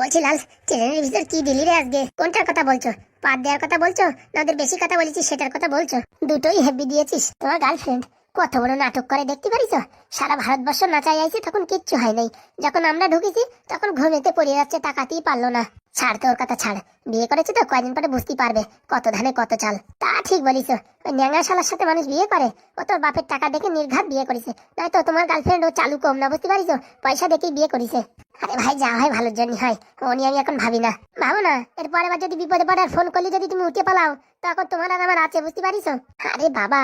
বলছি, লাল ট্রেনের ভিতর কি দিলি রে আজকে? কোনটার কথা বলছো? পাত দেওয়ার কথা বলছো? না ওদের বেশি কথা বলেছিস, সেটার কথা বলছো? দুটোই হেভি দিয়েছিস। তোমার গার্লফ্রেন্ড কত বড় নাটক করে, দেখতে পারিস? সারা ভারতবর্ষ নাচাই আইছে, তখন কিচ্ছু হয় নাই। যখন আমরা ঢুকেছি, তখন ঘুমেতে পড়ে যাচ্ছে, তাকাতেই পারল না। ছাড় তোর কথা, ছাড়। বিয়ে করেছে তো, কয়দিন পরে বুঝতেই পারবে কত ধানে, কত চাল। তা ঠিক বলিস। ওই ন্যাংরা শালার সাথে মানুষ বিয়ে করে। ও তোর বাপের টাকা দেখে নির্ঘাত বিয়ে করেছে। নয়তো তোমার গার্লফ্রেন্ড ও চালু কম না, বুঝতে পারিস? পয়সা দেখেই বিয়ে করেছে। আরে ভাই, যা হয় ভালোর জন্য হয়। ও নিয়ে আমি এখন ভাবি না। ভাবো না, এরপর আবার যদি বিপদে পড়ে ফোন করলে যদি তুমি উঠে পালাও। তখন তোমার আর আমার আছে, বুঝতে পারিস আরে বাবা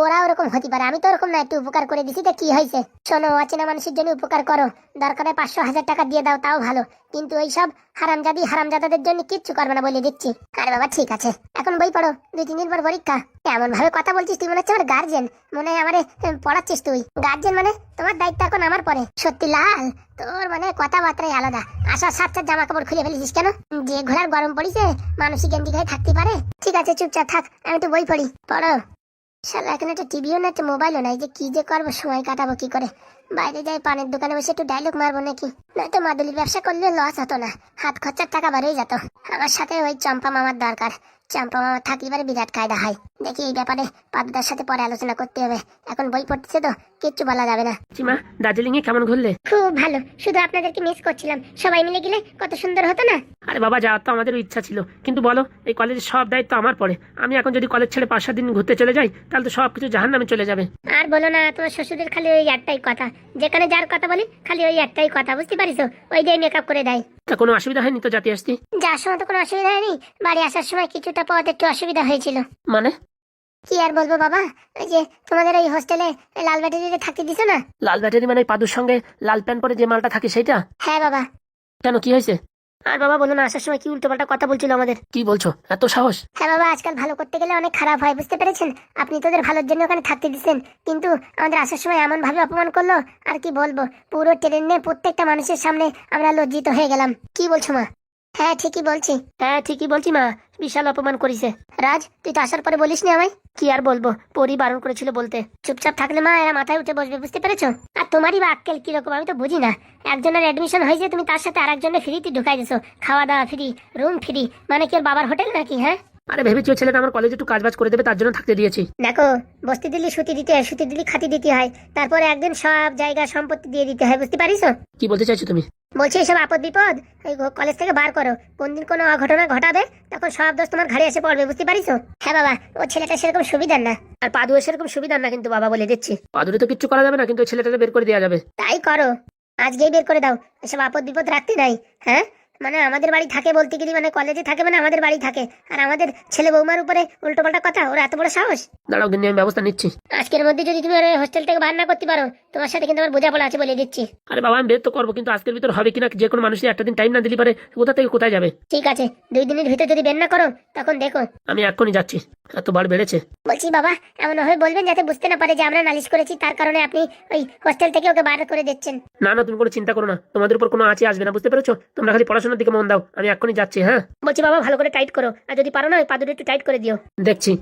ওরা ওরকম হতে পারে, আমি তো ওরকম না, একটু উপকার করে দিছি তো কি হয়েছে। শোনো, অচেনা মানুষের জন্য উপকার করো, দরকারে পাঁচশো হাজার টাকা দিয়ে দাও, তাও ভালো। কিন্তু ওই সব হারামজাদি হারামজাদাদের জন্য কিচ্ছু করবে না বলে দিচ্ছি। আরে বাবা, ঠিক আছে, এখন বই পড়ো, দুই তিন দিন পর পরীক্ষা। এমন ভাবে কথা বলছিস, তুই মনে হচ্ছে আমার গার্জেন মনে হয় আমারে পড়াচ্ছিস তুই। গার্জেন মানে তোমার দায়িত্ব এখন আমার পরে। সত্যি লাল তোর মানে কথাবার্তাই আলাদা। আসার সাত সাত জামা কাপড় খুলে ফেলেছিস কেন? যে ঘোড়ার গরম পড়িছে মানুষই গেন্দি গায়ে থাকতে পারে। ঠিক আছে, চুপচাপ থাক, আমি তো বই পড়ি। পড়ো। শালা, এখন একটা টিভিও না একটা মোবাইলও নাই, যে কি যে করব, সময় কাটাবো কি করে? বাইরে যাই পানের দোকানে বসে একটু ডায়লগ মারবো নাকি? নয়তো মাদুলির ব্যবসা করলে লস হতো না। হাত খরচার টাকা বেরোই যেত। আমার সাথে ওই চম্পা মামার দরকার। চম্পা মামা থাকলে পারে বিরাট কায়দা হয়। দেখি এই ব্যাপারে পাদুদার সাথে পরে আলোচনা করতে হবে। এখন বই পড়তেছে তো কিচ্ছু বলা যাবে না। চিমা দার্জিলিং এ কেমন ঘুরলে? খুব ভালো। শুধু আপনাদেরকে মিস করছিলাম। সবাই মিলে গেলে কত সুন্দর হতো না? আরে বাবা যাওয়ার তো আমাদের ইচ্ছা ছিল। কিন্তু বলো এই কলেজের সব দায়িত্ব আমার পড়ে। আমি এখন যদি কলেজ ছেড়ে পাঁচ সাত দিন ঘুরতে চলে যাই তাহলে তো সব কিছু জাহান নামে চলে যাবে। আর বলো না তোমার শ্বশুরের খালি ওই একটাই কথা। যেখানে যার কথা বলি খালি ওই একটাই কথা বুঝতে পারিস ওই দিয়ে মেকআপ করে দেয়। তা কোনো অসুবিধা হয়নি তো জাতি আসতি? যাওয়ার সময় তো কোনো অসুবিধা হয়নি? বাড়ি আসার সময় কিছুটা পথ একটু অসুবিধা হয়েছিল। মানে? কি আর বলব বাবা? ওই যে তোমাদের ওই হোস্টেলে লাল ব্যাটারিতে থাকতে দিছো না? লাল ব্যাটারি মানে পাদুর সঙ্গে লাল প্যান্ট পরে যে মালটা থাকে সেটা হ্যাঁ বাবা। কেন কি হয়েছে? আর বাবা বলো না আসার সময় কি উল্টোপাল্টা কথা বলছিল আমাদের? কি বলছো? এত সাহস? হ্যাঁ বাবা আজকাল ভালো করতে গেলে অনেক খারাপ হয় বুঝতে পেরেছেন? আপনি তোদের ভালোর জন্য ওখানে থাকতে দিচ্ছেন কিন্তু আমাদের আসার সময় এমন ভাবে অপমান করল আর কি বলব? পুরো ট্রেনে প্রত্যেকটা মানুষের সামনে আমরা লজ্জিত হয়ে গেলাম। কি বলছো মা? হ্যাঁ ঠিকই বলছি। হ্যাঁ ঠিকই বলছি মা। বিশাল অপমান করেছে। রাজ, তুই তো আসার পরে বলিস নি আমায়? কি আর বলব? পরি বারণ করেছিল বলতে। চুপচাপ থাকলে মা, এরা মাথায় উঠে বসবে, বুঝতে পেরেছ? আর তোমারই বা আক্কেল কীরকম, আমি তো বুঝি না। একজনের অ্যাডমিশন হয়েছে, তুমি তার সাথে আর একজনের ফ্রিতে ঢুকাই দিছো। খাওয়া দাওয়া ফ্রি রুম ফ্রি মানে কি বাবার হোটেল নাকি হ্যাঁ? আরে ভেবেছি ছেলেটা আমার কলেজে একটু কাজ বাজ করে দেবে তার জন্য থাকতে দিয়েছি। দেখো বস্তি দিলি সুতি দিতে হয় সুতি দিলি খাতি দিতে হয় তারপরে একদিন সব জায়গা সম্পত্তি দিয়ে দিতে হয় বুঝতে পারিস? কি বলতে চাইছো তুমি? বলছি এসব আপদ বিপদ ঘ- কলেজ থেকে বার করো কোন দিন কোনো অঘটনা ঘটাবে তখন সব দোষ তোমার ঘাড়ে এসে পড়বে বুঝতে পারিস? হ্যাঁ বাবা ও ছেলেটা সেরকম সুবিধার না। আর পাদু সেরকম সুবিধা না কিন্তু বাবা বলে দিচ্ছি। পাদুরে তো কিচ্ছু করা যাবে না কিন্তু ছেলেটাকে বের করে দেওয়া যাবে। তাই করো আজকেই বের করে দাও এসব আপদ বিপদ রাখতে নাই হ্যাঁ? মানে আমাদের বাড়ি থাকে বলতে গেলে মানে কলেজে থাকে মানে আমাদের বাড়ি থাকে। আর আমাদের ছেলে বৌমার উপরে উল্টো পাল্টা কথা ওর এত বড় সাহস? দাঁড়াও কিন্তু আমি ব্যবস্থা নিচ্ছি। আজকের মধ্যে যদি তুমি হোস্টেল থেকে বার না করতে পারো তোমার সাথে কিন্তু আমার বোঝাপড়া আছে বলে দিচ্ছি। আরে বাবা আমি বের তো করব কিন্তু আজকের ভিতর হবে কিনা যে কোনো মানুষের একটা দিন টাইম না দিলে পারে কোথা থেকে কোথায় যাবে? ঠিক আছে দুই দিনের ভিতর যদি বের না করো তখন দেখো। আমি এক্ষুনি যাচ্ছি এত বার বেড়েছে। বলছি বাবা এমন হয়ে বলবেন যাতে বুঝতে না পারে যে আমরা নালিশ করেছি তার কারণে আপনি ওই হোস্টেল থেকে ওকে বার করে দিচ্ছেন। না না তুমি কোনো চিন্তা করো না তোমাদের উপর কোনো আছে আসবে না বুঝতে পেরেছ? তোমরা খালি পড়াশোনার দিকে মন দাও আমি এক্ষুনি যাচ্ছি হ্যাঁ? বলছি বাবা ভালো করে টাইট করো আর যদি পারো না ওই পাদুটা একটু টাইট করে দিও। দেখছি।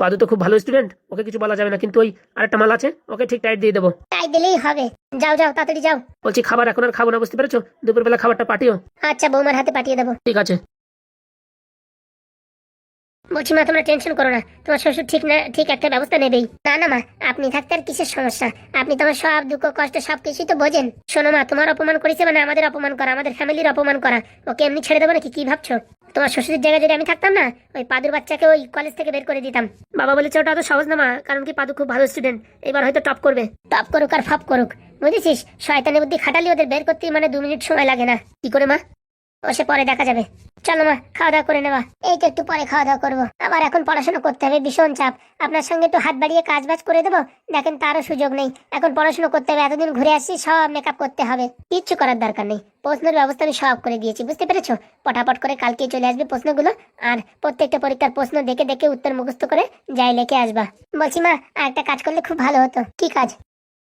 পাদু তো খুব ভালো স্টুডেন্ট ওকে কিছু বলা যাবে না কিন্তু ওই আরেকটা মাল আছে ওকে ঠিক টাইট দিয়ে দেবো। টাইট দিলেই হবে। যাও যাও তাড়াতাড়ি যাও। বলছি খাবার এখন আর খাব না বুঝতে পেরেছ? দুপুরবেলা খাবারটা পাঠিও। আচ্ছা বৌমার হাতে পাঠিয়ে দেবো। ঠিক আছে। বলছি, মা, তোমরা টেনশন করো না। তোমার শ্বশুর ঠিক না, ঠিক একটা ব্যবস্থা নেবেই। না না, মা, আপনি থাকতে আর কিসের সমস্যা? আপনি তোমার সব দুঃখ, কষ্ট সব কিছুই তো বোঝেন। শোনো, মা, তোমার অপমান করেছে মানে আমাদের অপমান করা, আমাদের ফ্যামিলির অপমান করা। ওকে এমনি ছেড়ে দেবো নাকি? কি ভাবছ? তোমার শ্বশুরের জায়গায় যদি আমি থাকতাম না, ওই পাদুর বাচ্চাকে ওই কলেজ থেকে বের করে দিতাম। বাবা বলেছে, ওটা অত সহজ না, মা, কারণ কি পাদু খুব ভালো স্টুডেন্ট এবার হয়তো টপ করবে। টপ করুক আর ফপ করুক। বুঝেছিস? শয়তানি বুদ্ধি খাটালি ওদের বের করতে মানে দু মিনিট সময় লাগে না। কি করে, মা? সে পরে দেখা যাবে। চলো মা, খাওয়া দাওয়া করে নেওয়া। এই তো একটু পরে খাওয়া দাওয়া করব। আবার এখন পড়াশোনা করতে হবে, ভীষণ চাপ। আপনার সঙ্গে একটু হাত বাড়িয়ে কাজ বাজ করে দেবো? দেখেন তারও সুযোগ নেই। এখন পড়াশোনা করতে হবে, এতদিন ঘুরে আসছি, সব মেকআপ করতে হবে। কিচ্ছু করার দরকার নেই। প্রশ্নের ব্যবস্থা আমি সব করে দিয়েছি, বুঝতে পেরেছ? পটাপট করে কালকে চলে আসবে প্রশ্নগুলো, আর প্রত্যেকটা পরীক্ষার প্রশ্ন দেখে দেখে উত্তর মুখস্থ করে যাই লেখে আসবা। বলছি মা আর একটা কাজ করলে খুব ভালো হতো। কি কাজ?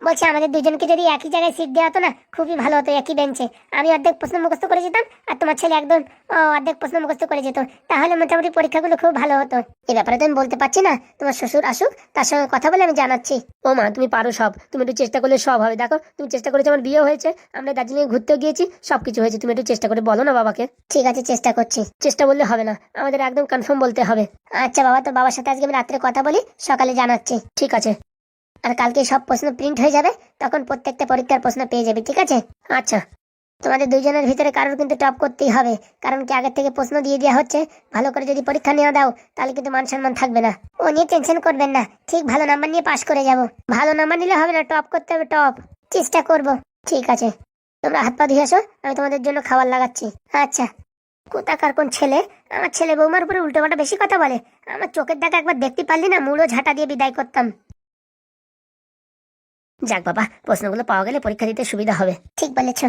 বলছি আমাদের দুজনকে যদি একই জায়গায় সিট দেওয়া হতো না খুবই ভালো হতো একই বেঞ্চে আমি অর্ধেক প্রশ্ন মুখস্থ করে যেতাম আর তোমার ছেলে একদম অর্ধেক প্রশ্ন মুখস্থ করে যেত। তাহলে মোটামুটি পরীক্ষাগুলো খুব ভালো হতো। এ ব্যাপারে তো আমি বলতে পারছি না তোমার শ্বশুর আসুক তার সঙ্গে কথা বলে আমি জানাচ্ছি। ও মা তুমি পারো সব। তুমি একটু চেষ্টা করলে সব হবে। দেখো তুমি চেষ্টা করেছ আমার বিয়ে হয়েছে আমরা দার্জিলিং ঘুরতে গিয়েছি সবকিছু হয়েছে। তুমি একটু চেষ্টা করে বলো না বাবাকে। ঠিক আছে চেষ্টা করছি। চেষ্টা বললে হবে না আমাদের একদম কনফার্ম বলতে হবে। আচ্ছা বাবা তোর বাবার সাথে আজকে আমি রাত্রে কথা বলি সকালে জানাচ্ছি। ঠিক আছে। আর কালকে সব প্রশ্ন প্রিন্ট হয়ে যাবে, তখন প্রত্যেকটা পরীক্ষার প্রশ্ন পেয়ে যাবে, ঠিক আছে? আচ্ছা। তোমাদের দুইজনের ভিতরে কারোর কিন্তু টপ করতেই হবে, কারণ কি আগের থেকে প্রশ্ন দিয়ে দেওয়া হচ্ছে, ভালো করে যদি পরীক্ষা নেওয়া দাও, তাহলে কিন্তু মান সম্মান থাকবে না। ও, নিয়ে টেনশন করবেন না, ঠিক ভালো নাম্বার নিয়ে পাশ করে যাব। ভালো নাম্বার নিলে হবে না টপ করতে হবে টপ চেষ্টা করব, ঠিক আছে। তোমরা হাত পা ধুয়ে আসো, আমি তোমাদের জন্য খাবার লাগাচ্ছি। আচ্ছা। কোথাকার কোন ছেলে? আমার ছেলে বৌমার উপরে উল্টোপাল্টা বেশি কথা বলে। আমার চোখের দেখা একবার দেখতে পারলি না, মুড়ো ঝাঁটা দিয়ে বিদায় করতাম। যাক বাবা প্রশ্নগুলো পাওয়া গেলে পরীক্ষা দিতে সুবিধা হবে। ঠিক বলেছ।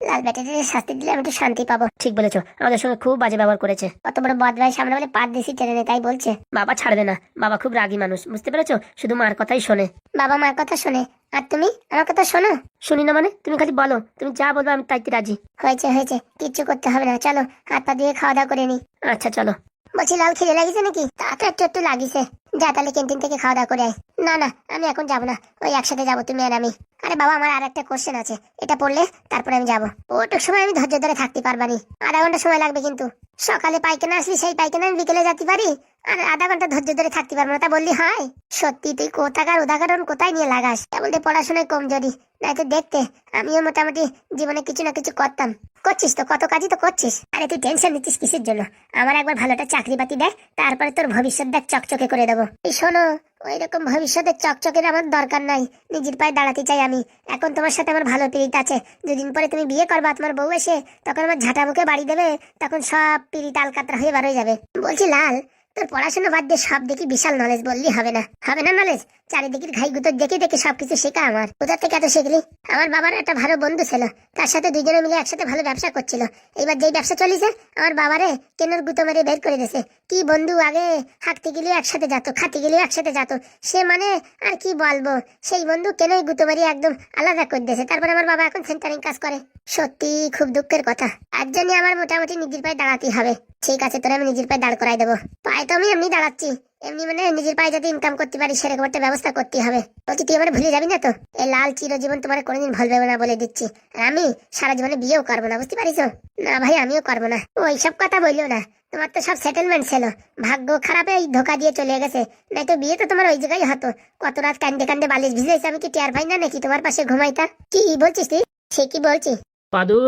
লাল ব্যাটারির শাস্তি দিলে আমি একটু শান্তি পাবো। ঠিক বলেছ আমাদের সঙ্গে খুব বাজে ব্যবহার করেছে। অত বড় বদমাই সামনে বলে পাত দিছি টেনে নেই তাই বলছে। বাবা ছাড়বে না বাবা খুব রাগী মানুষ বুঝতে পেরেছ? শুধু মার কথাই শোনে। বাবা মার কথা শোনে আর তুমি? আমার কথা শোনো? শুনি না মানে? তুমি খালি বলো তুমি যা বলবে আমি তাইতে রাজি। হয়েছে হয়েছে কিচ্ছু করতে হবে না চলো হাত পা দিয়ে খাওয়া দাওয়া করে নি। আচ্ছা চলো। বলছি লাল খিদে লাগিছে নাকি? তাতে একটু একটু লাগিছে। যা তাহলে ক্যান্টিন থেকে খাওয়া দাওয়া করে আয়। না না, আমি এখন যাব না। ওই একসাথে যাব, তুমি আর আমি। আরে বাবা, আমার আর একটা কোশ্চেন আছে। এটা পড়লে তারপরে আমি যাব। ওটুক সময় আমি ধৈর্য ধরে থাকতে পারবানি। আধা ঘণ্টা সময় লাগবে কিন্তু। সকালে পাইকেনা আসলি সেই পাইকেনা আমি বিকেলে যেতে পারি? আর আধা ঘণ্টা ধৈর্য ধরে থাকতে পারব না। তা বললি, হয়, সত্যি তুই কোথাকার উদাহরণ কোথায় নিয়ে লাগাস? তা বলতে পড়াশোনায় কমজোরি নয়তো দেখতে। আমিও মোটামুটি জীবনে কিছু না কিছু করতাম। করছিস তো? কত কাজই তো করছিস। আরে তুই টেনশন নিচ্ছিস কিসের জন্য? আমার একবার ভালোটা চাকরি বাতি দেখ, তারপরে তোর ভবিষ্যৎ দেখ চকচকে করে দেবো। এই শোনো ওই রকম ভবিষ্যতের চকচকের আমার দরকার নাই। নিজের পায়ে দাঁড়াতে চাই আমি। এখন তোমার সাথে আমার ভালো পিরিত আছে। দুদিন পরে তুমি বিয়ে করবা, তোমার বউ এসে তখন আমার ঝাঁটা মুখে বাড়ি দেবে, তখন সব পিরিত আলকাতরা হয়ে বার হয়ে যাবে। বলছি, লাল তোর পড়াশোনা বাদ দিয়ে সব দেখি বিশাল নলেজ বললি হবে না। হবে না নলেজ চারিদিকের ঘাই গুতর দেখে দেখে সবকিছু শেখা আমার। কোথা থেকে এত শিখলি? আমার বাবার একটা ভালো বন্ধু ছিল। তার সাথে দুজনে মিলে একসাথে ভালো ব্যবসা করছিল। এবার যেই ব্যবসা চলিছে, আমার বাবারে কেনার গুতো মেরে বের করে দিয়েছে। কি বন্ধু আগে? হাঁটতে গেলেও একসাথে যেত খাতে গেলেও একসাথে যেত। সে মানে আর কি বলব? সেই বন্ধু কেনই গুতো মেরে একদম আলাদা করে দিয়েছে। তারপরে আমার বাবা এখন সেন্টারিং কাজ করে। সত্যি খুব দুঃখের কথা। তার জন্য আমার মোটামুটি নিজের পায়ে দাঁড়াতেই হবে। ঠিক আছে, তোরা আমি নিজের পায়ে দাঁড় করাই দেবো। পায়ে তো আমি এমনি দাঁড়াচ্ছি। এমনি মানে নিজের পায়ে যাতে ইনকাম করতে পারি, সেরকম একটা ব্যবস্থা করতে হবে। বলছি, তুই আমার ভুলে যাবি না তো? এই লাল চিরজীবন তোমার কোনোদিন ভুলবে না বলে দিচ্ছি। আর আমি সারা জীবনে বিয়েও করব না, বুঝতে পারিস? না ভাই, আমিও করব না। ওই সব কথা বলল না। তোমার তো সব সেটেলমেন্ট ছিল। ভাগ্য খারাপে এই ধোকা দিয়ে চলে গেছে। নাই তো বিয়ে তো তোমার ওই জায়গায় হতো। কত রাত কান্দে কান্দে বালিশ ভিজেছে আমি কি টের পাই না নাকি তোমার পাশে ঘুমাইতা কি বলছিস তুই? ঠিকই বলছি। পাদু।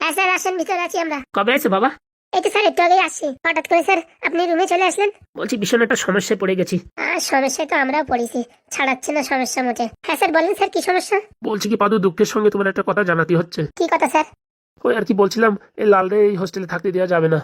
হ্যাঁ স্যার আসেন ভিতরে আছি আমরা। কবে আছে বাবা? এই তো স্যার একটু আগেই আসছি। হঠাৎ করে স্যার আপনি রুমে চলে আসলেন? বলছি ভীষণ একটা সমস্যায় পড়ে গেছি। আর সমস্যায় তো আমরাও পড়েছি। ছাড়াচ্ছে না সমস্যা মোটে। হ্যাঁ স্যার বলেন স্যার কি সমস্যা? বলছি কি পাদু দুঃখের সঙ্গে তোমার একটা কথা জানাতে হচ্ছে। কি কথা স্যার? ওই আর কি বলছিলাম এই লাল রে এই হোস্টেলে থাকতে দেওয়া যাবে না।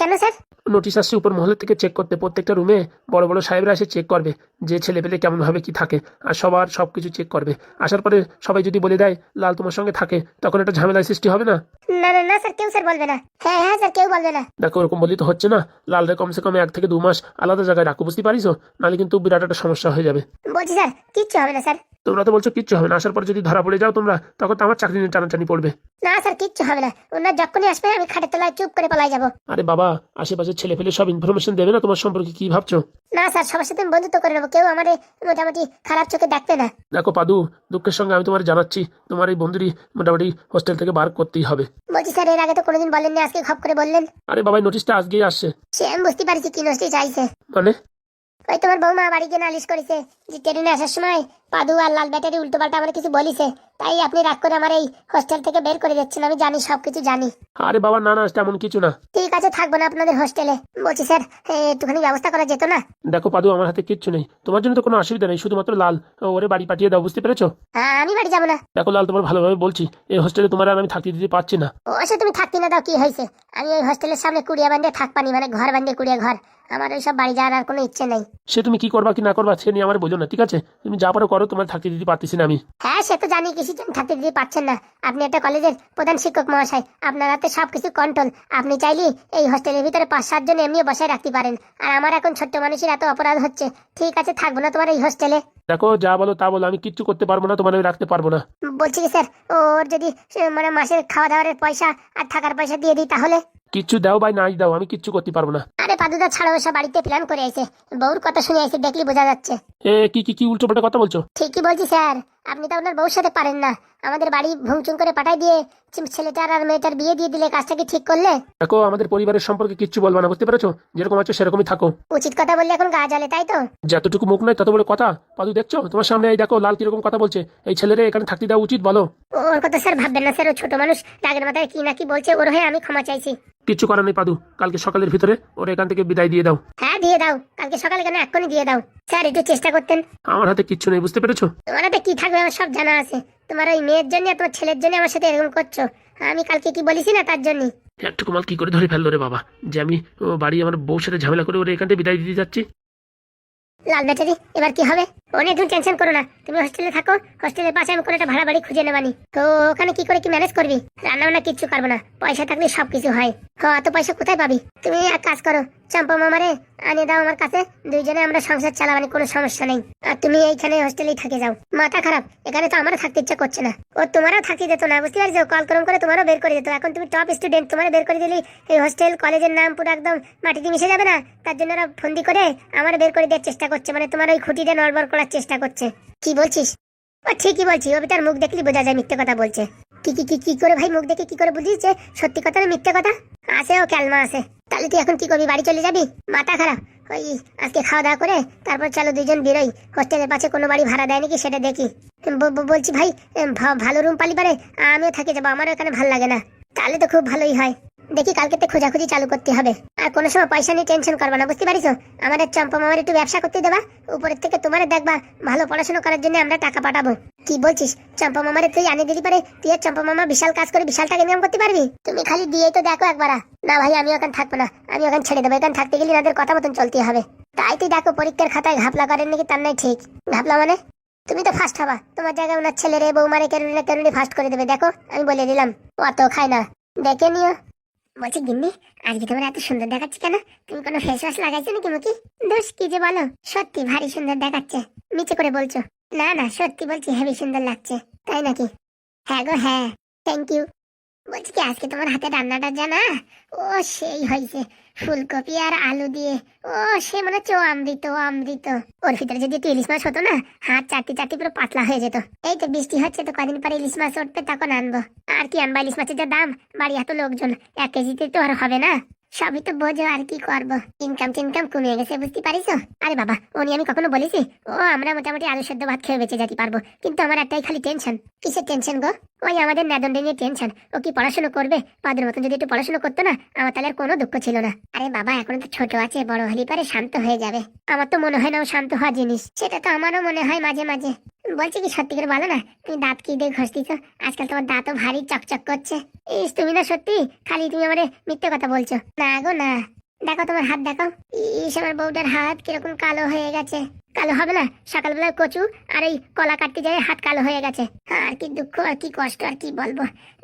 কেন স্যার? নোটিশ আসছে উপর মহলের থেকে চেক করতে প্রত্যেকটা রুমে বড় বড় সাহেবরা এসে চেক করবে যে ছেলে পেলে কেমন ভাবে কি থাকে আর সবার সব কিছু চেক করবে। আসার পরে সবাই যদি বলে দেয় লাল তোমার সঙ্গে থাকে তখন একটা ঝামেলার সৃষ্টি হবে না? না না না স্যার কেউ স্যার বলবে না। হ্যাঁ হ্যাঁ স্যার কেউ বলবে না। দেখো ওরকম বলি তো হচ্ছে না। লাল রে কমসে কম এক থেকে দু মাস আলাদা জায়গায় রাখো বুঝতে পারিস নাহলে কিন্তু বিরাট একটা সমস্যা হয়ে যাবে। বলছি স্যার কিচ্ছু হবে না স্যার। তোমরা তো বলছো কিচ্ছু হবে না আসার পর যদি ধরা পড়ে যাও তোমরা তখন তো আমার চাকরি নিয়ে টানাটানি পড়বে। না স্যার কিচ্ছু হবে না। ওনার যখনই আসবে আমি খাটের তলায় চুপ করে পালাই যাব। আরে বাবা আশেপাশের ছেলে পেলে সব ইনফরমেশন দেবে না? তোমার সম্পর্কে কি ভাবছ? না স্যার সবার সাথে আমি বন্ধুত্ব করে নেব। কেউ আমার মোটামুটি খারাপ চোখে দেখবে না। দেখো পাদু দুঃখের সঙ্গে আমি তোমার জানাচ্ছি। তোমার এই বন্ধুরই মোটামুটি হোস্টেল থেকে বার করতেই হবে। বলছি স্যার এর আগে তো কোনোদিন বলেননি আজকে খপ করে বললেন। আরে বাবা নোটিশটা আজকেই আসছে। সে আমি বুঝতে পারছি কি নষ্টি চাইছে। মানে? ওই তোমার বৌমা বাড়ি গিয়ে নালিশ করেছে যে ট্রেনে আসার সময় পাদু আর লাল ব্যাটারি উল্টো পাল্টা আমার কিছু বলিছে। তাই আপনি রাগ করে আমার এই হোস্টেল থেকে বের করে দিচ্ছেন আমি জানি সবকিছু জানি। আরে বাবা না না তেমন কিছু না। ঠিক আছে থাকব না আপনাদের হোস্টেলে। বলছি স্যার একটুখানি ব্যবস্থা করা যেত না? দেখো পাদু আমার হাতে কিচ্ছু নেই। তোমার জন্য তো কোনো অসুবিধা নেই শুধুমাত্র লাল। ওরে বাড়ি পাঠিয়ে দাও বুঝতে পেরেছ? হ্যাঁ, আমি বাড়ি যাব না। দেখো লাল তোমার ভালোভাবে বলছি এই হোস্টেলে তোমার আর আমি থাকতে দিতে পারছি না। ও সে তুমি থাকতে না দাও কি হয়েছে? আমি ওই হোস্টেলের সামনে কুড়িয়া বান্ধে থাকপানি মানে ঘর বান্ধে কুড়িয়া ঘর। আমার ওই সব বাড়ি যাওয়ার আর কোনো ইচ্ছে নেই। সে তুমি কি করবা কি না করবা সে নিয়ে আমার বোঝো না ঠিক আছে? তুমি যা পারো করো তোমার থাকতে দিতে পারতেছি না আমি। হ্যাঁ সে তো জানি কিছু জন থাকতে দিতে পারছেন না। আপনি একটা কলেজের প্রধান শিক্ষক মহাশয় আপনার হাতে সব কিছু কন্ট্রোল আপনি চাইলে এই হোস্টেলের ভিতরে পাঁচ সাতজন এমনিও বসায় রাখতে পারেন। আর আমার এখন ছোট্ট মানুষের এত অপরাধ হচ্ছে ঠিক আছে থাকব না তোমার এই হোস্টেলে। দেখো যা বলো তা বলো আমি কিচ্ছু করতে পারব না তোমার আমি রাখতে পারব না। বলছি কি স্যার ওর যদি সে মানে মাসের খাওয়া দাওয়ার পয়সা আর থাকার পয়সা দিয়ে দিই তাহলে? কিচ্ছু দাও বা নাই দাও আমি কিচ্ছু করতে পারব না। পাদুদা ছাড়া ওসব বাড়িতে প্ল্যান করে আইছে বউর কথা শুনে আইছে দেখলি বোঝা যাচ্ছে। এ কি কি কি উল্টো পাল্টা কথা বলছো? ঠিকই বলছি স্যার। আপনি তো আপনার বউর সাথে পারেন না। আমাদের বাড়ি ভুংচুং করে পাঠাই দিয়ে ছেলেটার আর মেয়েটার বিয়ে দিয়ে দিলে কাজটা কি ঠিক করলে? দেখো আমাদের পরিবারের সম্পর্কে কিচ্ছু বলবা না বুঝতে পেরেছ? যেরকম আছো সেরকমই থাকো। উচিত কথা বললে এখন গা জ্বলে তাই তো? যতটুকু মুখ নয় তত বড় কথা। পাদু দেখছ? তোমার সামনে এই দেখো লাল কীরকম কথা বলছে। এই ছেলেরে এখানে থাকতে দেওয়া উচিত বলো। ওর কথা স্যার ভাববেন না স্যার। ও ছোট মানুষ। রাগের মাথায় কি না কি বলছে ওর হয়ে আমি ক্ষমা চাইছি। কিচ্ছু করার নেই পাদু। কালকে সকালের ভিতরে ওর এখান থেকে বিদায় দিয়ে দাও। হ্যাঁ দিয়ে দাও। কালকে সকালে কেন এক্ষুনি দিয়ে দাও? স্যার একটু চেষ্টা করতেন। আমার হাতে কিচ্ছু নেই বুঝতে পেরেছ? তোমার হাতে কি থাকবে আমার সব জানা আছে। তোমার ওই মেয়ের জন্য আর তোমার ছেলের জন্য আমার সাথে এরকম করছ। আমি কালকে কি বলেছি না তার জন্য? একটু মাল কি করে ধরে ফেলল রে বাবা? যে আমি ও বাড়ি আমার বউর সাথে ঝামেলা করে ওর এখান থেকে বিদায় দিতে যাচ্ছি। লাল ব্যাটারি এবার কি হবে? অনেক তুমি টেনশন করো না। তুমি হোস্টেলে থাকো। হোস্টেলের পাশে আমি কোনো একটা ভাড়া বাড়ি খুঁজে নেবানি। তো ওখানে কি করে কি ম্যানেজ করবি? রান্না বান্না কিচ্ছু পারব না। পয়সা থাকলে সব কিছু হয়। তো অত পয়সা কোথায় পাবি? তুমি এক কাজ করো, চম্পা মামারে আনিয়ে দাও আমার কাছে। দুইজনে আমরা সংসার চালাবানি কোনো সমস্যা নেই। আর তুমি এইখানে হোস্টেলেই থাকে যাও। মাথা খারাপ, এখানে তো আমারও থাকতে ইচ্ছা করছে না। ও তোমারও থাকতে যেত না, বুঝতে পারছ? কল করম করে তোমারও বের করে যেত এখন তুমি টপ স্টুডেন্ট তোমার বের করে দিলি। এই হোস্টেল, কলেজের নাম পুরো একদম মাটিতে মিশে যাবে না। তার জন্য ওরা ফন্দি করে আমার বের করে দেওয়ার চেষ্টা করছে। মানে তোমার ওই খুঁটিটা নড়বড় করার চেষ্টা করছে। কি বলছিস? ও ঠিকই বলছি, ও তার মুখ দেখলি বোঝা যায় মিথ্যে কথা বলছে। কি কি কি কি করে ভাই মুখ দেখে কি করে বুঝিস যে সত্যি কথা না মিথ্যে কথা? আছে ও ক্যালমা আছে তাহলে তুই এখন কি করবি? বাড়ি চলে যাবি? মাথা খারাপ। ওই আজকে খাওয়া দাওয়া করে তারপর চলো দুজন বেরোই। হোস্টেলের পাশে কোনো বাড়ি ভাড়া দেয় নাকি সেটা দেখি। বলছি ভাই ভালো রুম পালি পারে? আমিও থাকি যাব, আমারও এখানে ভালো লাগে না। তাহলে তো খুব ভালোই হয়। দেখি কালকে তো খোঁজাখুঁজি চালু করতে হবে। আর কোনো সময় পয়সা নিয়ে টেনশন করবা না, বুঝতে পারিস আমাদের চম্পা মামার একটু ব্যবসা করতে দেবা, উপরের থেকে তোমার দেখবা, ভালো পড়াশোনা করার জন্য আমরা টাকা পাঠাবো। কি বলছিস? চম্পা মামারে তুই আনে দিলি পারে তুই চম্পা মামা বিশাল কাজ করে বিশাল টাকা ইনকাম করতে পারবি? তুমি খালি দিয়ে তো দেখো একবার। না ভাই, আমি ওখানে থাকব না। আমি ওখানে ছেড়ে দেবো। এখানে থাকতে গেলে ওদের কথা মতন চলতে হবে। তাই তুই দেখো পরীক্ষার খাতায় ঘাপলা করেন নাকি তার নাই ঠিক। ঘাপলা মানে? তুমি তো ফার্স্ট হবা। তোমার জায়গায় ওনার ছেলেরে, বৌমারে কেরুনি কেরুনি ফার্স্ট করে দেবে। দেখো, আমি বলে দিলাম। অত খায় না। দেখে নিও। বলছি, গিন্নি, আজকে তোমার এত সুন্দর দেখাচ্ছে কেন? তুমি কোনো ফেস ওয়াশ লাগাইছো নাকি মুখি? দোষ কি যে বলো? সত্যি ভারী সুন্দর দেখাচ্ছে। নিচে করে বলছো। না না, সত্যি বলছি হেভি সুন্দর লাগছে। তাই নাকি? হ্যাঁ গো হ্যাঁ থ্যাংক ইউ বলছি কি, আজকে তোমার হাতে রান্নাটা জানা? ও, সেই হয়েছে ফুলকপি আর আলু দিয়ে। ও, সে মনে হচ্ছে ও অমৃত অমৃত ওর ভিতরে যদি একটু ইলিশ মাছ হতো না, হাত চারটি চারটি পুরো পাতলা হয়ে যেত। এই তো বৃষ্টি হচ্ছে, তো কদিন পরে ইলিশ মাছ উঠবে, তখন আনব। আর কি আনবা, ইলিশ মাছের যা দাম? বাড়ি এত লোকজন, এক কেজিতে তো আর হবে না। সবই তো বোঝো আর কি করব। ইনকাম টিনকাম কমে গেছে, বুঝতে পারিস আরে বাবা নিয়ে আমি কখনো বলেছি? ও, আমরা মোটামুটি আলু সেদ্ধ ভাত খেয়ে বেঁচে যেতে পারব, কিন্তু আমার একটাই খালি টেনশন কিসের টেনশন গো? ওই আমাদের নেদনডে নিয়ে টেনশন ও কি পড়াশোনা করবে? পাদের মতন যদি একটু পড়াশোনা করতো না, আমার তাহলে কোনো দুঃখ ছিল না। আরে বাবা, এখন তো ছোট আছে, বড় হলি পারে শান্ত হয়ে যাবে। আমার তো মনে হয় না ও শান্ত হওয়া জিনিস। সেটা তো আমারও মনে হয় মাঝে মাঝে। বলছি কি সত্যি করে বলো না? তুমি দাঁত কি দিয়ে ঘষতিছ? আজকাল তোমার দাঁতও ভারী চকচক করছে। ইস, তুমি না সত্যি? খালি তুমি আমার মিথ্যে কথা বলছো। না গো, না। দেখো তোমার হাত, দেখো। ইস, আমার বউটার হাত কীরকম কালো হয়ে গেছে। কালো হবে না? সকালবেলা কচু আর এই কলা কাটতে যায় হাত কালো হয়ে গেছে। আর কি দুঃখ, আর কি কষ্ট, আর কি বলব?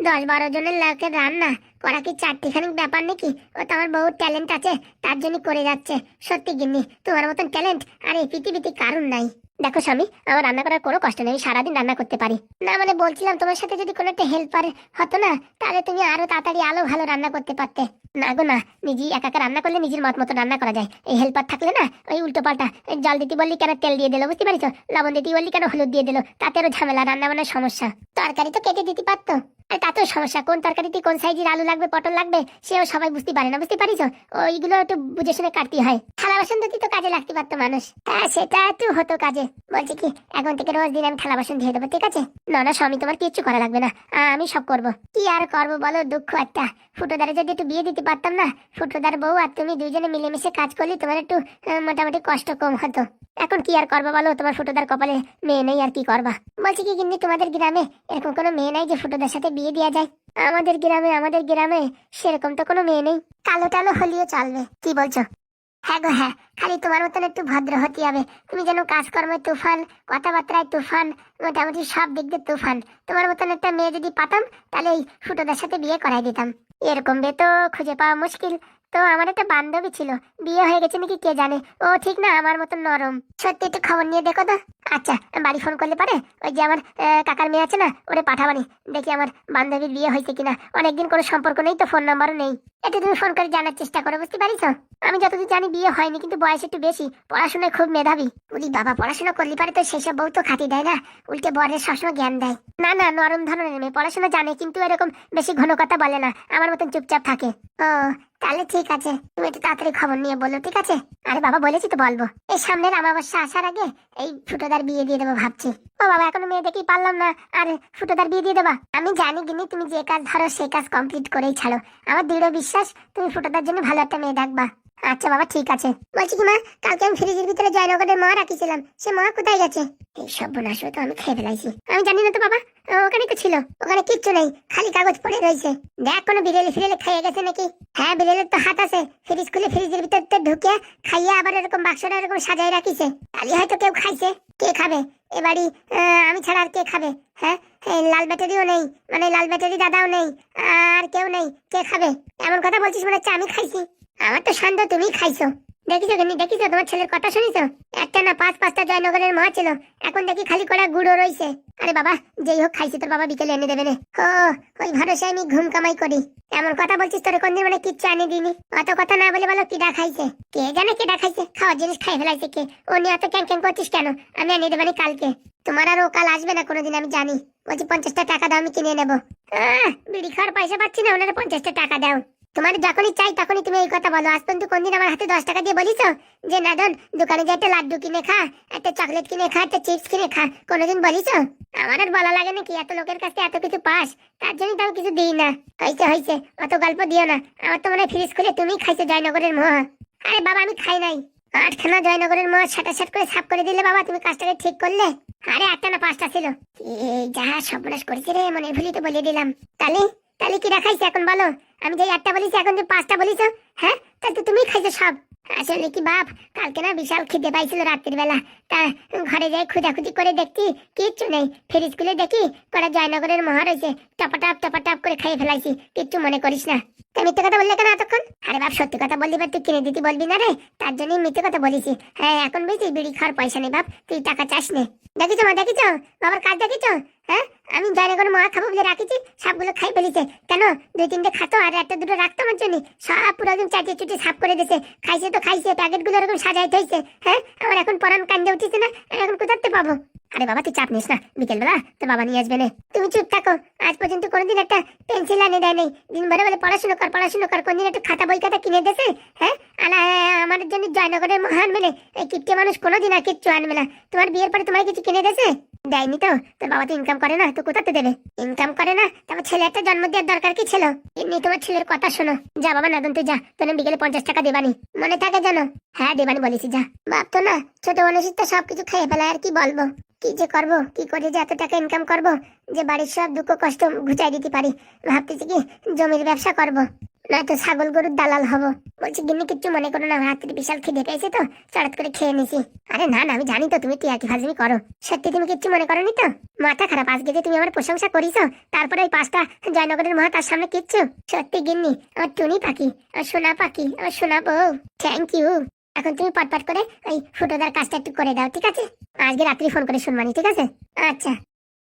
দশ বারো জনের লোকের রান্না। করা কি চারটিখানি ব্যাপার নাকি? ও তো আমার বহু ট্যালেন্ট আছে, তার জন্য করে যাচ্ছে। সত্যি গিন্নি, তোমার মতন ট্যালেন্ট আর এই পৃথিবীতে কারণ নাই। দেখো স্বামী, আমার রান্না করার কোনো কষ্ট নেই সারাদিন রান্না করতে পারি। না মানে বলছিলাম তোমার সাথে যদি কোনো একটা হেল্পার হতো না, তাহলে তুমি আরও তাড়াতাড়ি আলো ভালো রান্না করতে পারতে। না গো, না নিজেই একা একা রান্না করলে নিজের মত মতো রান্না করা যায়। এই হেল্পার থাকলে না, ওই উল্টো পাল্টা জল দিতে বললি কেন তেল দিয়ে দিলো, বুঝতে পারিস লবণ দিতে বললি কেন হলুদ দিয়ে দিলো, তাতে আরও ঝামেলা, রান্না বান্নার সমস্যা। তরকারি তো কেটে দিতে পারতো। আর তাতেও সমস্যা, কোন তরকারিতে কোন সাইজের আলু লাগবে, পটল লাগবে, সেও সবাই বুঝতে পারে না, বুঝতে পারিস ওইগুলো একটু বুঝে শুনে কাটতে হয়। থালা বাসন তো কাজে লাগতে পারতো মানুষ। হ্যাঁ সেটা একটু হতো কাজে। বলছি কি, এখন থেকে রোজ দিন আমি থালা বাসন ধুয়ে দেবো, ঠিক আছে? না না, স্বামী, তোমার কিচ্ছু করা লাগবে না। আমি সব করব। কি আর করব বলো, দুঃখ একটা। ফুটোদারে যদি একটু বিয়ে দিতে পারতাম না, ফুটোদার বউ আর তুমি দুইজনে মিলেমিশে কাজ করলে তোমার একটু মোটামুটি কষ্ট কম হতো। এখন কি আর করব বলো, তোমার ফুটোদার কপালে মেয়ে নেই আর কি করবা? বলছি কি, কিন্তু তোমাদের গ্রামে এরকম কোনো মেয়ে নাই যে ফুটোদার সাথে বিয়ে দেওয়া যায়? আমাদের গ্রামে আমাদের গ্রামে সেরকম তো কোনো মেয়ে নেই। কালো টালো হলেও চলবে, কি বলছো? হ্যাঁ গো হ্যাঁ। খালি তোমার মতন একটু ভদ্র হতে হবে। তুমি যেন কাজকর্মে তুফান, কথাবার্তায় তুফান, মোটামুটি সব দিক দিয়ে তুফান। তোমার মতন একটা মেয়ে যদি পাতাম, তাহলে এই ফুটোদের সাথে বিয়ে করাই দিতাম। এরকম মেয়ে তো খুঁজে পাওয়া মুশকিল। তো আমার একটা বান্ধবী ছিল, বিয়ে হয়ে গেছে নাকি কে জানে? ও ঠিক না, আমার মতন নরম। সত্যি একটু খবর নিয়ে দেখো তো। আচ্ছা বাড়ি ফোন করলে পারে? ওই যে আমার কাকার মেয়ে আছে না, ওরে পাঠাবানি। দেখি আমার বান্ধবীর বিয়ে হয়েছে কিনা। অনেকদিন কোনো সম্পর্ক নেই তো ফোন নাম্বারও নেই। একটু তুমি ফোন করে জানার চেষ্টা করো, বুঝতে পারিস? আমি যতদূর জানি বিয়ে হয়নি, কিন্তু বয়স একটু বেশি। পড়াশোনায় খুব মেধাবী। বলি, বাবা, পড়াশোনা করলে পারে তো সেসব বউ তো খাতি দেয় না। উল্টে বরের সবসময় জ্ঞান দেয়। না না, নরম ধরনের মেয়ে, পড়াশোনা জানে, কিন্তু এরকম বেশি ঘন কথা বলে না। আমার মতন চুপচাপ থাকে। ও, তাহলে ঠিক আছে। তুমি একটু তাড়াতাড়ি খবর নিয়ে বলো, ঠিক আছে? আরে বাবা, বলেছি তো বলব। এই সামনের আমাবস্যা আসার আগে এই ফুটোদার বিয়ে দিয়ে দেবো ভাবছি। ও বাবা, এখনও মেয়ে দেখেই পারলাম না। আর ফুটোদার বিয়ে দিয়ে দেবা? আমি জানি গিনি তুমি যে কাজ ধরো, সেই কাজ কমপ্লিট করেই ছাড়ো। আমার দৃঢ় বিশ্বাস, তুমি ফুটোদার জন্য ভালো একটা মেয়ে ডাকবা আচ্ছা বাবা, ঠিক আছে। বলছি কি মা, কালকে আমি ফ্রিজের ভিতরে জয়নগরের মা রাখিছিলাম। সে মা কোথায় গেছে? এই সর্বনাশ তো আমি খেয়ে ফেলাইছি। আমি জানি না তো বাবা ওখানে তো ছিল। ওখানে কিচ্ছু নেই, খালি কাগজ পড়ে রয়েছে। দেখ কোনো বিড়েলে ফিরেলে খেয়ে গেছে নাকি? হ্যাঁ বিড়েলের তো হাত আছে। ফ্রিজ খুলে ফ্রিজের ভিতর ঢুকে খাইয়ে আবার এরকম বাক্সটা এরকম সাজাই রাখিছে। তাহলে হয়তো কেউ খাইছে। কে খাবে? এ বাড়ি আমি ছাড়া আর কে খাবে? হ্যাঁ লাল ব্যাটারিও নেই মানে লাল ব্যাটারি দাদাও নেই, আর কেউ নেই। কে খাবে? এমন কথা বলছিস মনে হচ্ছে আমি খাইছি। আমার তো সন্দেহ তুমি খাইছো। দেখিছো কেন দেখিছো? তোমার ছেলের কথা শুনিছো? একটা না পাঁচ পাঁচটা জয়নগরের মা ছিল। এখন দেখি খালি করা গুঁড়ো রইছে। আরে বাবা, যেই হোক, খাইছি, তোর বাবা বিকেলে এনে দেবে ও, ওই ভরসায় আমি ঘুম কামাই করি। এমন কথা বলছিস তোর কোনদিন মানে কিচ্ছু আনি দিনি অত কথা না বলে বলো কিডা খাইছে। কে জানে কিডা খাইছে? খাওয়ার জিনিস খাই ফেলাইছে কে? ও নিয়ে এত ক্যাং ক্যাং করছিস কেন? আমি এনে দেবানি কালকে। তোমার আর ও কাল আসবে না কোনোদিন, আমি জানি। বলছি পঞ্চাশটা টাকা দাও, আমি কিনে নেব। বিড়ি খাওয়ার পয়সা পাচ্ছি না, ওনারা পঞ্চাশটা টাকা দাও। তোমার যখনই চাই তখনই তুমি এই কথা বলো। আজ পর্যন্ত কোনদিন আমার হাতে দশ টাকা দিয়ে বলিস? যে নাদন দোকানে যে একটা লাড্ডু কিনে খা, একটা চকলেট কিনে খা, একটা চিপস কিনে খা, কোনোদিন বলিস? আমার আর বলা লাগে নাকি এত লোকের কাছে এত কিছু পাস, তার জন্য তাও কিছু দিই না। হয়েছে হয়েছে অত গল্প দিও না। আমার তো মনে হয় ফ্রিজ খুলে তুমি খাইছো জয়নগরের মহা। আরে বাবা, আমি খাই নাই। আটখানা জয়নগরের মহা সাটা সাট করে সাফ করে দিলে বাবা, তুমি কাজটাকে ঠিক করলে? আরে, একটা না পাঁচটা ছিল। এই যাহা সর্বনাশ করেছে রে মনে ভুলি তো বলে দিলাম। তাহলে তাহলে কি রাখাইছে এখন বলো? আমি যে আটটা বলেছি, এখন তুমি পাঁচটা বলিস হ্যাঁ? তাহলে তুমি খাইছো সব। আসলে কি বাপ, কালকে না বিশাল খিদে পাইছিল রাত্রির বেলা তা ঘরে যাই খুঁজাখুঁজি করে দেখছি, কিচ্ছু নেই। ফ্রিজ খুলে দেখি, কটা জয়নগরের মহা রয়েছে টপাটাপ টপাটাপ করে খাইয়ে ফেলাইছি, কিচ্ছু মনে করিস না। তা মিথ্যে কথা বললে কেন এতক্ষণ? আরে বাপ, সত্যি কথা বললি বা তুই কিনে দিতে বলবি না রে? তার জন্যই মিথ্যে কথা বলিস হ্যাঁ এখন বুঝছিস বিড়ি খাওয়ার পয়সা নেই বাপ, তুই টাকা চাস নে। দেখিছো মা, দেখিছো? বাবার কাজ দেখিছো? হ্যাঁ? আমি জয়নগর মহা খাব বলে রাখিছি সবগুলো খাই ফেলিছে। কেন? দুই তিনটে খাতো আর একটা দুটো রাখতো আমার জন্য। সব পুরো একদম চাটিয়ে চুটি সাফ করে দিছে। খাইছে তো খাইছে প্যাকেটগুলো এরকম সাজাই থইছে হ্যাঁ? আমার এখন পরান কান্দে উঠেছে না এখন কোথাতে পাবো? আরে বাবা তুই চাপ নিস না। বিকেল বেলা তোর বাবা নিয়ে আসবে না। তুমি চুপ থাকো। আজ পর্যন্ত কোনোদিন একটা পেন্সিল আনে দেয় নেই। দিন ভরে বলে পড়াশোনা কর পড়াশোনা কর কোনদিন একটা খাতা বই খাতা কিনে দেছে হ্যাঁ? আহ, আমার জন্য জয়নগরের মহান মেলে এই কিপ্টে মানুষ কোনোদিন আর কিচ্ছু আনবে না। তোমার বিয়ের পরে তোমার কিছু কিনে দেছে? দেয়নি তো? তোর বাবা তো ইনকাম করে না, তো কোথাতে দেবে? ইনকাম করে না তারপর ছেলে একটা জন্ম দেওয়ার দরকার কি ছিল? এমনি তোমার ছেলের কথা শোনো। যা বাবা নাদন, তুই যা। তোর বিকেলে পঞ্চাশ টাকা দেবানি। মনে থাকে জানো হ্যাঁ দেবানি বলেছি, যা। বাপ তো না, ছোট মানুষের তো সবকিছু খেয়ে ফেলায় আর কি বলব? কি যে করব? কি করে যে এত টাকা ইনকাম করব? যে বাড়ির সব দুঃখ কষ্ট ঘুচাই দিতে পারি। ভাবতেছি কি, জমির ব্যবসা করব। নয়তো ছাগল গরুর দালাল হব। বলছি, গিন্নি, কিচ্ছু মনে করো না, রাত্রি বিশাল খিদে পেয়েছে তো চড়াত করে খেয়ে নিছি। আরে না না, আমি জানি তো, তুমি টিয়াকি ফাজমি করো। সত্যি তুমি কিচ্ছু মনে করনি তো? মাথা খারাপ, আজকে যে তুমি আমার প্রশংসা করিস তারপরে ওই পাঁচটা জয়নগরের মহা তার সামনে কিচ্ছু? সত্যি গিন্নি, আমার টুনি পাখি, আমার সোনা পাখি, আমার সোনা বউ। থ্যাংক ইউ এখন তুমি পটপট করে ওই ফুটোদার কাজটা একটু করে দাও, ঠিক আছে? আজকে রাত্রি ফোন করে শুনবানি, ঠিক আছে? আচ্ছা।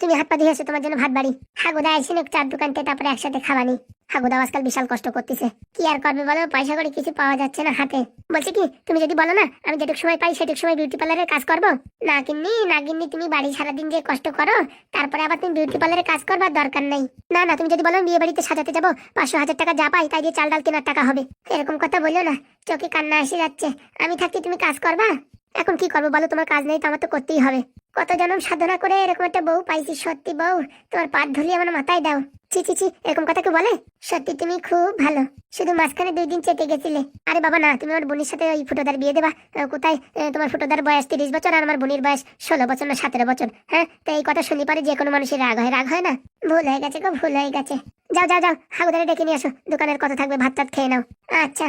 তুমি হাত পা দিয়ে তোমার জন্য ভাত বাড়ি। হাগুদা এসে চার দোকানতে তারপরে একসাথে খাবানি। হাগুদা আজকাল বিশাল কষ্ট করতেছে। কি আর করবে বলো? পয়সা করে কিছু পাওয়া যাচ্ছে না হাতে। বলছি কি, তুমি যদি বলো না, আমি যেটুক সময় পাই সেটুক সময় বিউটি পার্লারের কাজ করব? না কিন্নি না কিন্নি তুমি বাড়ি সারাদিন যে কষ্ট করো, তারপরে আবার তুমি বিউটি পার্লারে কাজ করবার দরকার নেই। না না, তুমি যদি বলো বিয়ে বাড়িতে সাজাতে যাব, পাঁচশো হাজার টাকা যা পাই তাই দিয়ে চাল ডাল কেনার টাকা হবে। এরকম কথা বলল না। চোখে কান্না এসে যাচ্ছে। আমি থাকতে তুমি কাজ করবা? এখন কি করব বলো? তোমার কাজ নেই তো, আমার তো করতেই হবে। কত জনম সাধনা করে এরকম একটা বউ পাইছি, সত্যি বউ। তোমার পাট ধুলি আমার মাথায় দাও। ছি ছি ছি, এরকম কথা কি বলে? সত্যি তুমি খুব ভালো। শুধু মাঝখানে দুই দিন চেতে গেছিলে। আরে বাবা না, তুমি আমার বোনের সাথে ওই ফুটোদার বিয়ে দেবা? কোথায়? তোমার ফুটোদার বয়স তিরিশ বছর আর আমার বোনের বয়স ষোলো বছর না সতেরো বছর হ্যাঁ? তো এই কথা শুনি পারে যে কোনো মানুষের রাগ হয় রাগ হয় না? ভুল হয়ে গেছে গো, ভুল হয়ে গেছে। যাও যাও যাও, হাগুদারে ডেকে নিয়ে আসো। দোকানের কথা থাকবে, ভাত খেয়ে নাও। আচ্ছা।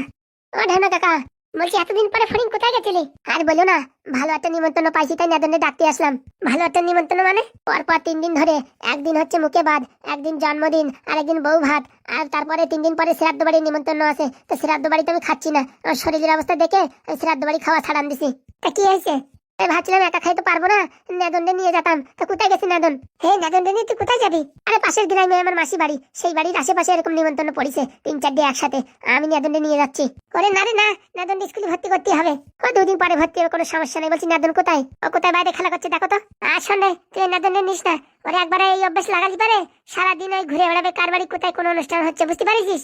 ও ঢেনা কাকা বলছি, এতদিন পরে ফরিং কোথায় গেছিলি? আর বলো না, ভালো একটা নিমন্ত্রণ পাইছি, তাই নেদনে ডাকতে আসলাম। ভালো একটা নিমন্ত্রণ মানে? পরপর তিন দিন ধরে, একদিন হচ্ছে মুখে বাদ একদিন জন্মদিন আর একদিন বউ ভাত, আর তারপরে তিন দিন পরে শ্রাদ্ধ বাড়ির নিমন্ত্রণ আছে তো শ্রাদ্ধ বাড়িতে আমি খাচ্ছি না। আমার শরীরের অবস্থা দেখে আমি শ্রাদ্ধ বাড়ি খাওয়া ছাড়ান দিছি। তা কি হয়েছে? আমি ভাবছিলাম একা খাইতে পারব না নেদনডে নিয়ে যেতাম। তো কোথায় গেছি নেদন? হে নেদনডে নিয়ে তুই কোথায় যাবি? আরে, পাশের গ্রামে আমার মাসি বাড়ি। সেই বাড়ির আশেপাশে এরকম নিমন্ত্রণ পড়েছে, তিন চার একসাথে। আমি নেদনডে নিয়ে যাচ্ছি। করে না রে, না নেদনডে স্কুলে ভর্তি করতে হবে। ও দুদিন পরে ভর্তি হবে, কোনো সমস্যা নেই। বলছি, নেদন কোথায়? ও কোথায় বাইরে খেলা করছে? দেখো তো। আর শোনে তুই নেদনডে নিস না। ওরে একবার এই অভ্যাস লাগালি পারে? সারাদিন ওই ঘুরে বেড়াবে, কার বাড়ি কোথায় কোনো অনুষ্ঠান হচ্ছে, বুঝতে পারিস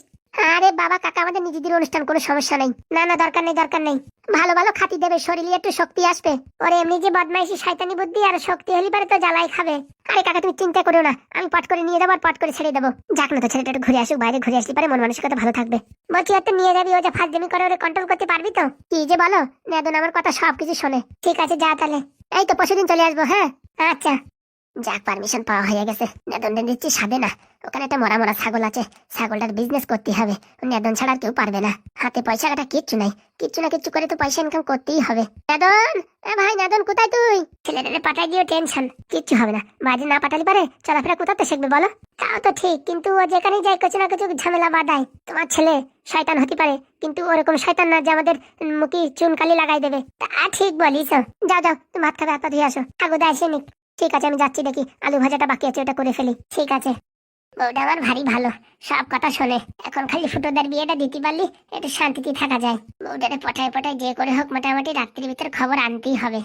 আরে বাবা, কাকা, আমাদের নিজেদের অনুষ্ঠান, কোনো সমস্যা নেই। না না, দরকার নেই দরকার নেই। ভালো ভালো খাতি দেবে, শরীরে একটু শক্তি আসবে। ওরে এমনি যে বদমাইশি, শয়তানি বুদ্ধি আর শক্তি হলি পারে তো জ্বালাই খাবে। আরে কাকা, তুমি চিন্তা করো না। আমি পট করে নিয়ে যাব আর পট করে ছেড়ে দেবো। যাক না তো, ছেলেটা একটু ঘুরে আসুক, বাইরে ঘুরে আসতে পারে, মন মানসিকতা ভালো থাকবে। বলছি একটা নিয়ে যাবি, ও যে ফার্স্ট করে, ওরে কন্ট্রোল করতে পারবি তো? কি যে বলো নেদন আমার কথা সবকিছু শোনে। ঠিক আছে, যা তাহলে। এই তো, পরশুদিন চলে আসব হ্যাঁ? আচ্ছা। যাক পারমিশন পাওয়া হয়ে গেছে। নেদন দিচ্ছি সাবে না। ওখানে একটা মরা মরা ছাগল আছে। ছাগলটার বিজনেস করতে হবে। নেদন ছাড়া কেউ পারবে না। হাতে পয়সা কাটা কিচ্ছু নাই। কিচ্ছু না কিচ্ছু করে তো পয়সা ইনকাম করতেই হবে। নেদন! এ ভাই, নেদন, কোথায় তুই? ছেলেটারে পাঠাই দিও টেনশন কিচ্ছু হবে না। বাড়ি না পাঠালি পারে, চলাফেরা কোথাতে শিখবে বলো? তাও তো ঠিক, কিন্তু ও যেখানেই যায়, কিছু না কিছু ঝামেলা বাধায়। তোমার ছেলে শয়তান হতে পারে, কিন্তু ওরকম শয়তান না যে আমাদের মুখে চুনকালি লাগাই দেবে। তা ঠিক বলিস। যাও যাও, তুমি ভাত খাবে হাত পা ধুয়ে আসো। ঠাকুর আসে নিক। ঠিক আছে, আমি যাচ্ছি দেখি। আলু ভাজাটা বাকি আছে, ওটা করে ফেলি। ঠিক আছে। বউটা আমার ভারী ভালো। সব কথা শোনে। এখন খালি ফুটোদার বিয়েটা দিতে পারলি, একটু শান্তিতে থাকা যায়। বউটারে পটায় পটায় যে করে হোক, মোটামুটি রাত্রির ভিতরে খবর আনতেই হবে।